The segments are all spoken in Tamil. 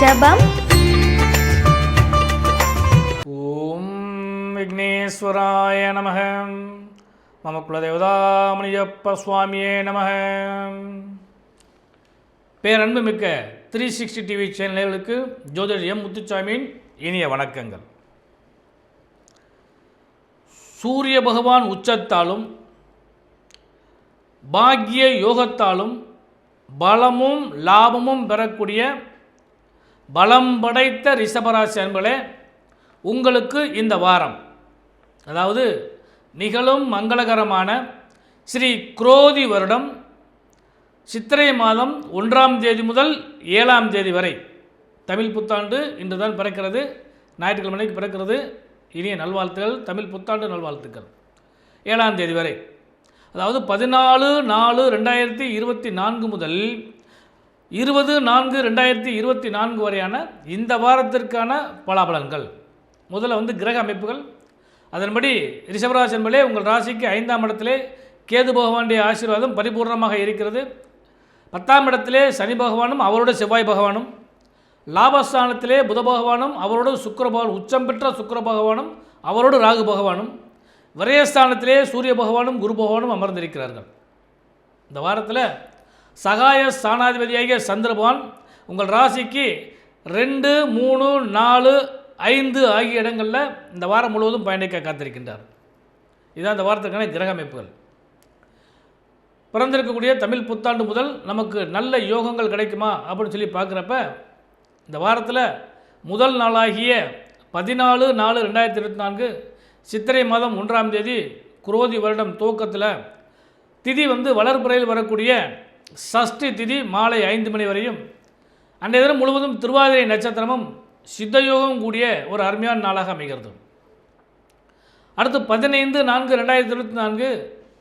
ரிஷபம் ஓம் விக்னேஸ்வராய நம மம குலதேவதாமணியப்ப சுவாமியே நம பேரன்பு மிக்க த்ரீ சிக்ஸ்டி டிவி சேனல்களுக்கு ஜோதிடர் எம் முத்துச்சாமியின் இனிய வணக்கங்கள் சூரிய பகவான் உச்சத்தாலும் பாக்கிய யோகத்தாலும் பலமும் லாபமும் பெறக்கூடிய பலம் படைத்த ரிஷபராசி அன்பர்களே உங்களுக்கு இந்த வாரம் அதாவது நிகழும் மங்களகரமான ஸ்ரீ குரோதி வருடம் சித்திரை மாதம் ஒன்றாம் தேதி முதல் ஏழாம் தேதி வரை. தமிழ் புத்தாண்டு இன்று தான் பிறக்கிறது ஞாயிற்றுக்கிழமைக்கு பிறக்கிறது. இனிய நல்வாழ்த்துக்கள் தமிழ் புத்தாண்டு நல்வாழ்த்துக்கள். ஏழாம் தேதி வரை. அதாவது பதினாலு நாலு ரெண்டாயிரத்தி இருபத்தி நான்கு முதல் இருபது நான்கு ரெண்டாயிரத்தி இருபத்தி நான்கு வரையான இந்த வாரத்திற்கான பலாபலன்கள். முதல்ல வந்து கிரக அமைப்புகள். அதன்படி ரிஷபராசி என்பதே உங்கள் ராசிக்கு ஐந்தாம் இடத்திலே கேது பகவானுடைய ஆசீர்வாதம் பரிபூர்ணமாக இருக்கிறது. பத்தாம் இடத்திலே சனி பகவானும் அவரோட செவ்வாய் பகவானும். லாபஸ்தானத்திலே புத பகவானும் அவரோடு சுக்கர பகவான் உச்சம் பெற்ற சுக்கர பகவானும் அவரோடு ராகு பகவானும். விரயஸ்தானத்திலே சூரிய பகவானும் குரு பகவானும் அமர்ந்திருக்கிறார்கள். இந்த வாரத்தில் சகாய ஸ்தானாதிபதியாகிய சந்திரபான் உங்கள் ராசிக்கு ரெண்டு மூணு நாலு ஐந்து ஆகிய இடங்களில் இந்த வாரம் முழுவதும் பயணிக்க காத்திருக்கின்றார். இதுதான் இந்த வாரத்திற்கான கிரக அமைப்புகள் பிறந்திருக்கக்கூடிய தமிழ் புத்தாண்டு முதல் நமக்கு நல்ல யோகங்கள் கிடைக்குமா அப்படின்னு சொல்லி பார்க்குறப்ப இந்த வாரத்தில் முதல் நாளாகிய பதினாலு நாலு ரெண்டாயிரத்தி இருபத்தி நான்கு சித்திரை மாதம் ஒன்றாம் தேதி குரோதி வருடம் துவக்கத்தில் திதி வந்து வளர்ப்புறையில் வரக்கூடிய சஷ்டி திதி மாலை ஐந்து மணி வரையும். அன்றைய தினம் முழுவதும் திருவாதிரை நட்சத்திரமும் சித்தயோகம் கூடிய ஒரு அருமையான நாளாக அமைகிறது. அடுத்து பதினைந்து நான்கு ரெண்டாயிரத்தி இருபத்தி நான்கு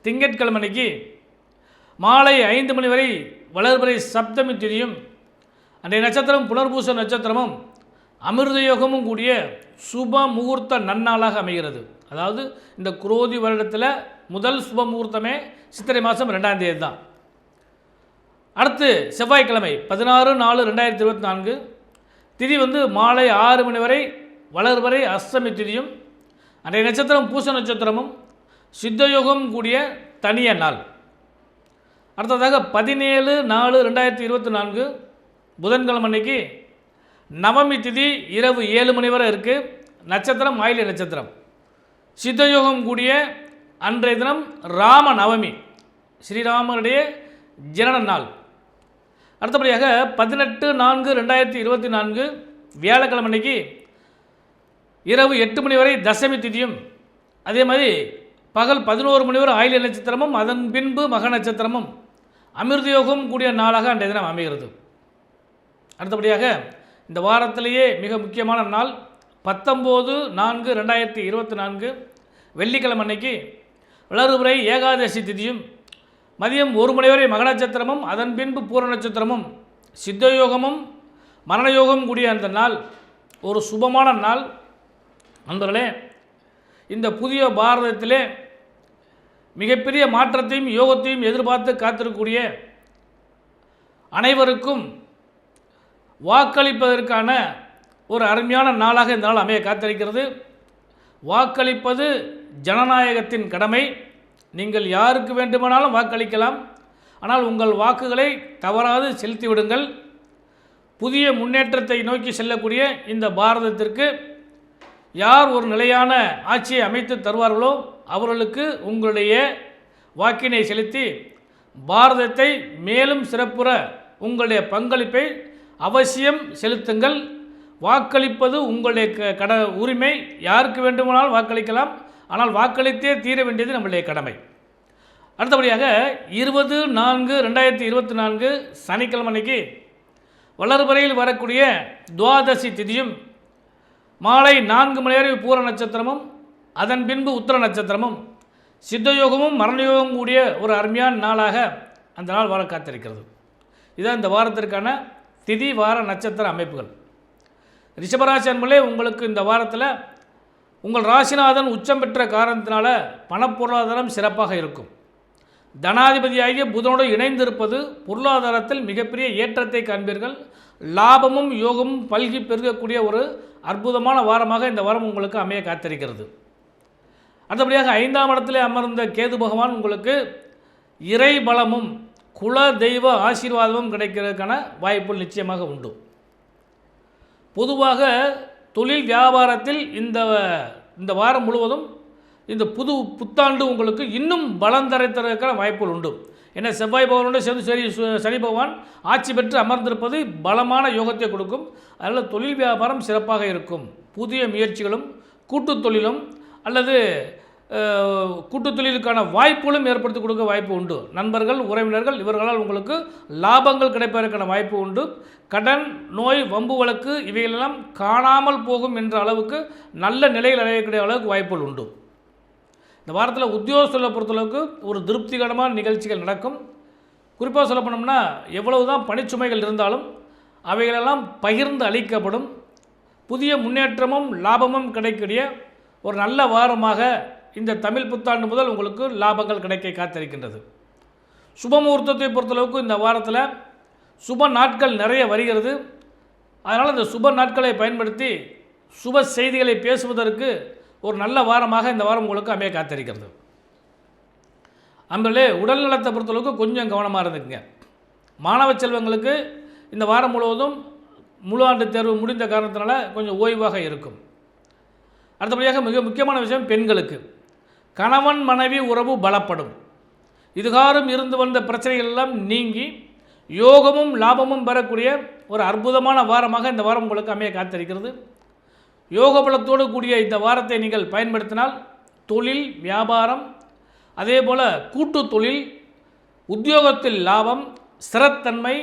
திங்கட்கிழமைக்கு மாலை ஐந்து மணி வரை வளர்பிறை சப்தமி திதியும் அன்றைய நட்சத்திரம் புனர்பூச நட்சத்திரமும் அமிர்த யோகமும் கூடிய சுப முகூர்த்த நன்னாளாக அமைகிறது. அதாவது இந்த குரோதி வருடத்தில் முதல் சுப முகூர்த்தமே சித்திரை மாதம் ரெண்டாம் தேதி தான். அடுத்து செவ்வாய்க்கிழமை பதினாறு நாலு ரெண்டாயிரத்தி இருபத்தி நான்கு. திதி வந்து மாலை ஆறு மணி வரை வளர் வரை அஷ்டமி திதியும் அன்றைய நட்சத்திரம் பூச நட்சத்திரமும் சித்தயோகம் கூடிய தனிய நாள். அடுத்ததாக பதினேழு நாலு ரெண்டாயிரத்தி இருபத்தி நான்கு புதன்கிழமை அன்னைக்கு நவமி திதி இரவு ஏழு மணி வரை இருக்குது நட்சத்திரம் ஆயில நட்சத்திரம். சித்தயோகம் கூடிய அன்றைய தினம் ராம நவமி ஸ்ரீராமனுடைய ஜனன நாள். அடுத்தபடியாக பதினெட்டு நான்கு ரெண்டாயிரத்தி இருபத்தி நான்கு வியாழக்கிழமை அன்னைக்கு இரவு எட்டு மணி வரை தசமி திதியும் அதே மாதிரி பகல் பதினோரு மணி வரை ஆயில நட்சத்திரமும் அதன் பின்பு மக நட்சத்திரமும் அமிர்தயோகம் கூடிய நாளாக அன்றைய தினம் அமைகிறது. அடுத்தபடியாக இந்த வாரத்திலேயே மிக முக்கியமான நாள் பத்தொம்போது நான்கு ரெண்டாயிரத்தி இருபத்தி நான்கு வெள்ளிக்கிழமை அன்னைக்கு வளர்புரை ஏகாதசி திதியும் மதியம் ஒரு மணி வரை மக நட்சத்திரமும் அதன் பின்பு பூர நட்சத்திரமும். சித்தயோகமும் மரணயோகமும் கூடிய அந்த நாள் ஒரு சுபமான நாள். நண்பர்களே இந்த புதிய பாரதத்திலே மிகப்பெரிய மாற்றத்தையும் யோகத்தையும் எதிர்பார்த்து காத்திருக்கக்கூடிய அனைவருக்கும் வாக்களிப்பதற்கான ஒரு அருமையான நாளாக இந்த நாள் அமைய காத்திருக்கிறது. வாக்களிப்பது ஜனநாயகத்தின் கடமை. நீங்கள் யாருக்கு வேண்டுமானாலும் வாக்களிக்கலாம். ஆனால் உங்கள் வாக்குகளை தவறாது செலுத்திவிடுங்கள். புதிய முன்னேற்றத்தை நோக்கி செல்லக்கூடிய இந்த பாரதத்திற்கு யார் ஒரு நிலையான ஆட்சியை அமைத்து தருவார்களோ அவர்களுக்கு உங்களுடைய வாக்கினை செலுத்தி பாரதத்தை மேலும் சிறப்புற உங்களுடைய பங்களிப்பை அவசியம் செலுத்துங்கள். வாக்களிப்பது உங்களுடைய க- கட உரிமை. யாருக்கு வேண்டுமானாலும் வாக்களிக்கலாம். ஆனால் வாக்களித்தே தீர வேண்டியது நம்முடைய கடமை. அடுத்தபடியாக இருபது நான்கு ரெண்டாயிரத்தி இருபத்தி நான்கு சனிக்கிழமை அன்னைக்கு வளர்பறையில் வரக்கூடிய துவாதசி திதியும் மாலை நான்கு மணி வரை பூர நட்சத்திரமும் அதன் பின்பு உத்தர நட்சத்திரமும் சித்தயோகமும் மரணயோகமும் கூடிய ஒரு அருமையான நாளாக அந்த நாள் வர காத்திருக்கிறது. இதுதான் இந்த வாரத்திற்கான திதி வார நட்சத்திர அமைப்புகள். ரிஷபராசி அன்பர்களே உங்களுக்கு இந்த வாரத்தில் உங்கள் ராசிநாதன் உச்சம் பெற்ற காரணத்தினால பணப்பொருளாதாரம் சிறப்பாக இருக்கும். தனாதிபதியாகிய புதனோடு இணைந்திருப்பது பொருளாதாரத்தில் மிகப்பெரிய ஏற்றத்தை காண்பீர்கள். லாபமும் யோகமும் பல்கி பெருகக்கூடிய ஒரு அற்புதமான வாரமாக இந்த வாரம் உங்களுக்கு அமைய காத்திருக்கிறது. அடுத்தபடியாக ஐந்தாம் இடத்திலே அமர்ந்த கேது பகவான் உங்களுக்கு இறை பலமும் குல தெய்வ ஆசீர்வாதமும் கிடைக்கிறதுக்கான வாய்ப்புகள் நிச்சயமாக உண்டு. பொதுவாக தொழில் வியாபாரத்தில் இந்த இந்த வாரம் முழுவதும் இந்த புது புத்தாண்டு உங்களுக்கு இன்னும் பலம் தரைத்தறதுக்கான வாய்ப்புகள் உண்டு. ஏன்னா செவ்வாய் பகவானோட சேர்ந்து சரி சு- சனி பகவான் ஆட்சி பெற்று அமர்ந்திருப்பது பலமான யோகத்தை கொடுக்கும். அதனால் தொழில் வியாபாரம் சிறப்பாக இருக்கும். புதிய முயற்சிகளும் கூட்டுத் தொழிலும் அல்லது அஹ், கூட்டுத் தொழிலுக்கான வாய்ப்புகளும் ஏற்படுத்தி கொடுக்க வாய்ப்பு உண்டு. நண்பர்கள் உறவினர்கள் இவர்களால் உங்களுக்கு லாபங்கள் கிடைப்பதற்கான வாய்ப்பு உண்டு. கடன் நோய் வம்பு வழக்கு இவைகளெல்லாம் காணாமல் போகும் என்ற அளவுக்கு நல்ல நிலையில் அடையக்கூடிய அளவுக்கு வாய்ப்புகள் உண்டு. இந்த வாரத்தில் உத்தியோகத்தில் பொறுத்தளவுக்கு ஒரு திருப்திகரமான நிகழ்ச்சிகள் நடக்கும். குறிப்பாக சொல்ல போனோம்னா எவ்வளவு தான் பணிச்சுமைகள் இருந்தாலும் அவைகளெல்லாம் பகிர்ந்து அளிக்கப்படும். புதிய முன்னேற்றமும் லாபமும் கிடைக்கக்கூடிய ஒரு நல்ல வாரமாக இந்த தமிழ் புத்தாண்டு முதல் உங்களுக்கு லாபங்கள் கிடைக்க காத்திருக்கின்றது. சுபமுகூர்த்தத்தை பொறுத்தளவுக்கு இந்த வாரத்தில் சுப நாட்கள் நிறைய வருகிறது. அதனால் இந்த சுப நாட்களை பயன்படுத்தி சுப செய்திகளை பேசுவதற்கு ஒரு நல்ல வாரமாக இந்த வாரம் உங்களுக்கு அமைய காத்திருக்கிறது. அன்பர்களே உடல் நலத்தை பொறுத்தளவுக்கு கொஞ்சம் கவனமாக இருந்துக்குங்க. மாணவ செல்வங்களுக்கு இந்த வாரம் முழுவதும் முழு ஆண்டு தேர்வு முடிந்த காரணத்தினால கொஞ்சம் ஓய்வாக இருக்கும். அடுத்தபடியாக மிக முக்கியமான விஷயம் பெண்களுக்கு. கணவன் மனைவி உறவு பலப்படும். இதுகாரும் இருந்து வந்த பிரச்சனைகள் எல்லாம் நீங்கி யோகமும் லாபமும் பெறக்கூடிய ஒரு அற்புதமான வாரமாக இந்த வாரம் உங்களுக்கு அமைய காத்திருக்கிறது. யோக பலத்தோடு கூடிய இந்த வாரத்தை நீங்கள் பயன்படுத்தினால் தொழில் வியாபாரம் அதே போல் கூட்டு தொழில் உத்தியோகத்தில் லாபம் ஸ்திரத்தன்மை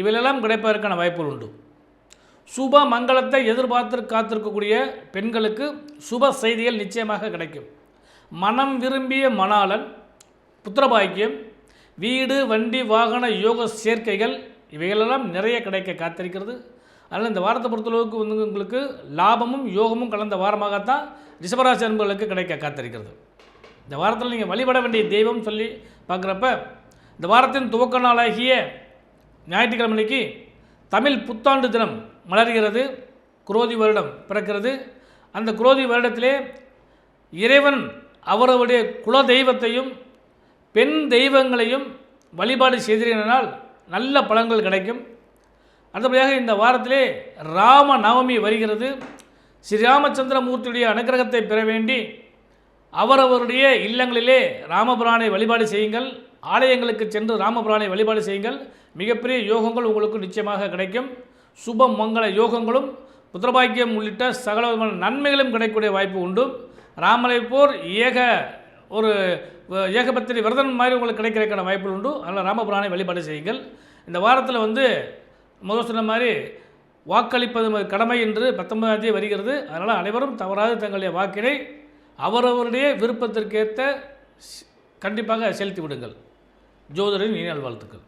இவையெல்லாம் கிடைப்பதற்கான வாய்ப்புகள் உண்டு. சுப மங்களத்தை எதிர்பார்த்து காத்திருக்கக்கூடிய பெண்களுக்கு சுப செய்திகள் நிச்சயமாக கிடைக்கும். மனம் விரும்பிய மணாளன் புத்திரபாக்கியம் வீடு வண்டி வாகன யோக சேர்க்கைகள் இவைகளெல்லாம் நிறைய கிடைக்க காத்திருக்கிறது. அதனால் இந்த வாரத்தை பொறுத்தளவுக்கு வந்து உங்களுக்கு லாபமும் யோகமும் கலந்த வாரமாகத்தான் ரிஷபராசி அன்பர்களுக்கு கிடைக்க காத்திருக்கிறது. இந்த வாரத்தில் நீங்கள் வழிபட வேண்டிய தெய்வம் சொல்லி பார்க்குறப்ப இந்த வாரத்தின் துவக்க நாளாகிய ஞாயிற்றுக்கிழமைக்கு தமிழ் புத்தாண்டு தினம் மலர்கிறது. குரோதி வருடம் பிறக்கிறது. அந்த குரோதி வருடத்திலே இறைவன் அவரவருடைய குல தெய்வத்தையும் பெண் தெய்வங்களையும் வழிபாடு செய்தீர்கள் நல்ல பலன்கள் கிடைக்கும். அடுத்தபடியாக இந்த வாரத்திலே ராம நவமி வருகிறது. ஸ்ரீராமச்சந்திரமூர்த்தியுடைய அனுகிரகத்தை பெற வேண்டி அவரவருடைய இல்லங்களிலே ராமபுரானை வழிபாடு செய்யுங்கள். ஆலயங்களுக்கு சென்று ராமபுரானை வழிபாடு செய்யுங்கள். மிகப்பெரிய யோகங்கள் உங்களுக்கு நிச்சயமாக கிடைக்கும். சுப மங்கள யோகங்களும் புத்திரபாக்கியம் உள்ளிட்ட சகல நன்மைகளும் கிடைக்கக்கூடிய வாய்ப்பு உண்டு. ராமலை போர் ஏக ஒரு ஏகபத்திரி விரதன் மாதிரி உங்களுக்கு கிடைக்கிறதுக்கான வாய்ப்புகள் உண்டு. அதனால் ராமபுராணை வழிபாடு செய்யுங்கள். இந்த வாரத்தில் வந்து முதல் சொன்ன மாதிரி வாக்களிப்பது கடமை என்று பத்தொன்பதாம் தேதி வருகிறது. அதனால் அனைவரும் தவறாது தங்களுடைய வாக்கினை அவரவருடைய விருப்பத்திற்கேற்ற கண்டிப்பாக செலுத்தி விடுங்கள். ஜோதிடரின் வாழ்த்துக்கள்